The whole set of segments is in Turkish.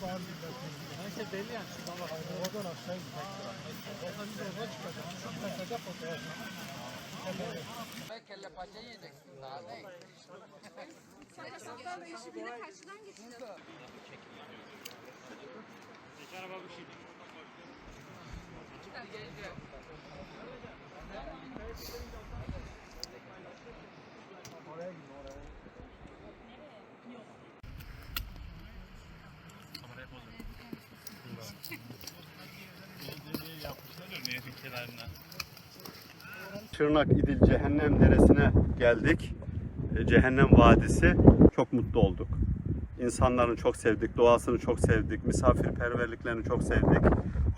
Neyse belli yani şu baba. Oradan aşağı gitmek. Oradan biz oradan çıkacağız. Şu mesajda fotoğraf. Kelle paça daha değil. Sokaklarla işi bile karşıdan geçeceğiz. Şırnak İdil Cehennem Deresi'ne geldik. E, Cehennem Vadisi. Çok mutlu olduk. İnsanlarını çok sevdik, doğasını çok sevdik, misafirperverliklerini çok sevdik.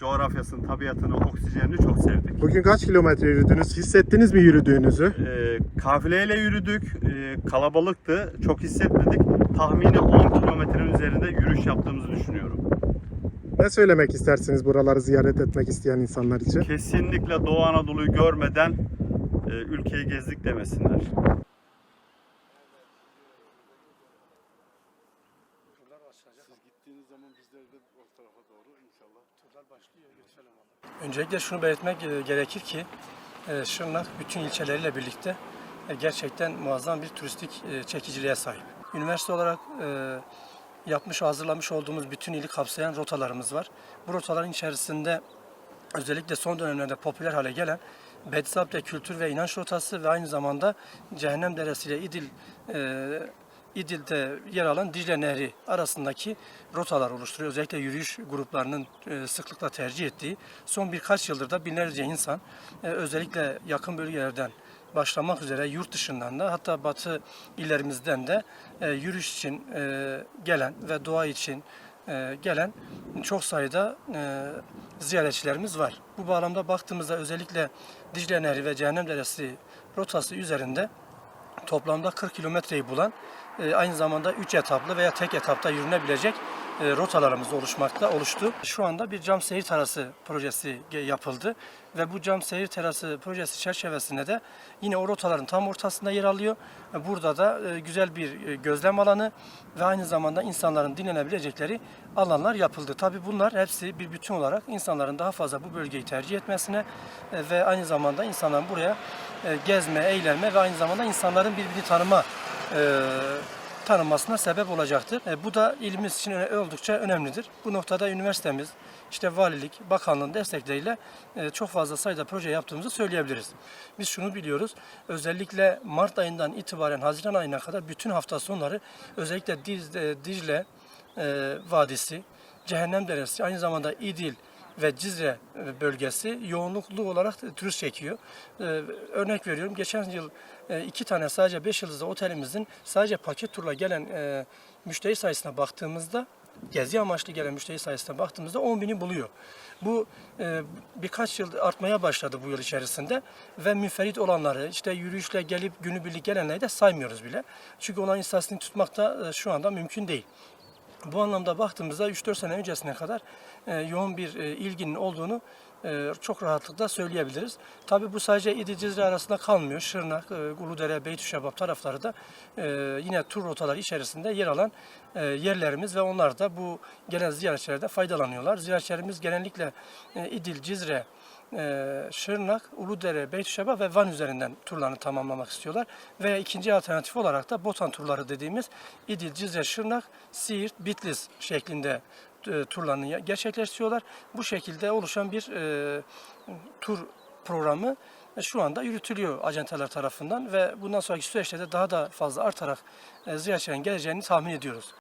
Coğrafyasını, tabiatını, oksijenini çok sevdik. Bugün kaç kilometre yürüdünüz? Hissettiniz mi yürüdüğünüzü? E, kafileyle yürüdük, e, kalabalıktı, çok hissetmedik. Tahmini 10 kilometrenin üzerinde yürüyüş yaptığımızı düşünüyorum. Ne söylemek istersiniz buraları ziyaret etmek isteyen insanlar için? Kesinlikle Doğu Anadolu'yu görmeden e, ülkeyi gezdik demesinler. Öncelikle şunu belirtmek e, gerekir ki e, Şırnak bütün ilçeleriyle birlikte e, gerçekten muazzam bir turistik çekiciliğe sahip. Üniversite olarak yapmış, hazırlamış olduğumuz bütün ili kapsayan rotalarımız var. Bu rotaların içerisinde özellikle son dönemlerde popüler hale gelen Bedzabde Kültür ve İnanç Rotası ve aynı zamanda Cehennem Deresi ile İdil e, İdil'de yer alan Dicle Nehri arasındaki rotalar oluşturuyor. Özellikle yürüyüş gruplarının e, sıklıkla tercih ettiği son birkaç yıldır da binlerce insan e, özellikle yakın bölgelerden başlamak üzere yurt dışından da hatta batı illerimizden de e, yürüyüş için e, gelen ve doğa için e, gelen çok sayıda e, ziyaretçilerimiz var. Bu bağlamda baktığımızda özellikle Dicle Nehri ve Cehennem Deresi rotası üzerinde toplamda 40 kilometreyi bulan e, aynı zamanda 3 etaplı veya tek etapta yürünebilecek e, rotalarımız oluşmakta oluştu. Şu anda bir cam seyir terası projesi yapıldı ve bu cam seyir terası projesi çerçevesinde de yine o rotaların tam ortasında yer alıyor. E, Burada da e, güzel bir gözlem alanı ve aynı zamanda insanların dinlenebilecekleri alanlar yapıldı. Tabi bunlar hepsi bir bütün olarak insanların daha fazla bu bölgeyi tercih etmesine ve aynı zamanda insanların buraya e, gezme, eğlenme ve aynı zamanda insanların birbirini tanıma e, tanınmasına sebep olacaktır. E, bu da ilimiz için oldukça önemlidir. Bu noktada üniversitemiz, işte valilik, bakanlığın destekleriyle e, çok fazla sayıda proje yaptığımızı söyleyebiliriz. Biz şunu biliyoruz, özellikle Mart ayından itibaren Haziran ayına kadar bütün hafta sonları özellikle Diz- e, Dicle e, Vadisi, Cehennem Deresi, aynı zamanda İdil ve Cizre e, bölgesi yoğunluklu olarak turist çekiyor. Ee, örnek veriyorum geçen yıl e, iki tane sadece 5 yıldızlı otelimizin sadece paket turla gelen e, müşteri sayısına baktığımızda gezi amaçlı gelen müşteri sayısına baktığımızda 10 bini buluyor. Bu e, birkaç yıl artmaya başladı bu yıl içerisinde ve müferit olanları işte yürüyüşle gelip günübirlik gelenleri de saymıyoruz bile. Çünkü onların istatistiğini tutmak da e, şu anda mümkün değil. Bu anlamda baktığımızda 3-4 sene öncesine kadar e, yoğun bir e, ilginin olduğunu e, çok rahatlıkla söyleyebiliriz. Tabi bu sadece İdil Cizre arasında kalmıyor. Şırnak, e, Uludere, Beytüşebap tarafları da e, yine tur rotaları içerisinde yer alan e, yerlerimiz ve onlar da bu gelen ziyaretçilerde faydalanıyorlar. Ziyaretçilerimiz genellikle e, İdil, Cizre, e, Şırnak, Uludere, Beytüşeba ve Van üzerinden turlarını tamamlamak istiyorlar. Veya ikinci alternatif olarak da Botan turları dediğimiz İdil, Cizre, Şırnak, Siirt, Bitlis şeklinde e, turlarını ya- gerçekleştiriyorlar. Bu şekilde oluşan bir e, tur programı şu anda yürütülüyor acenteler tarafından ve bundan sonraki süreçte de daha da fazla artarak e, ziyaretçilerin geleceğini tahmin ediyoruz.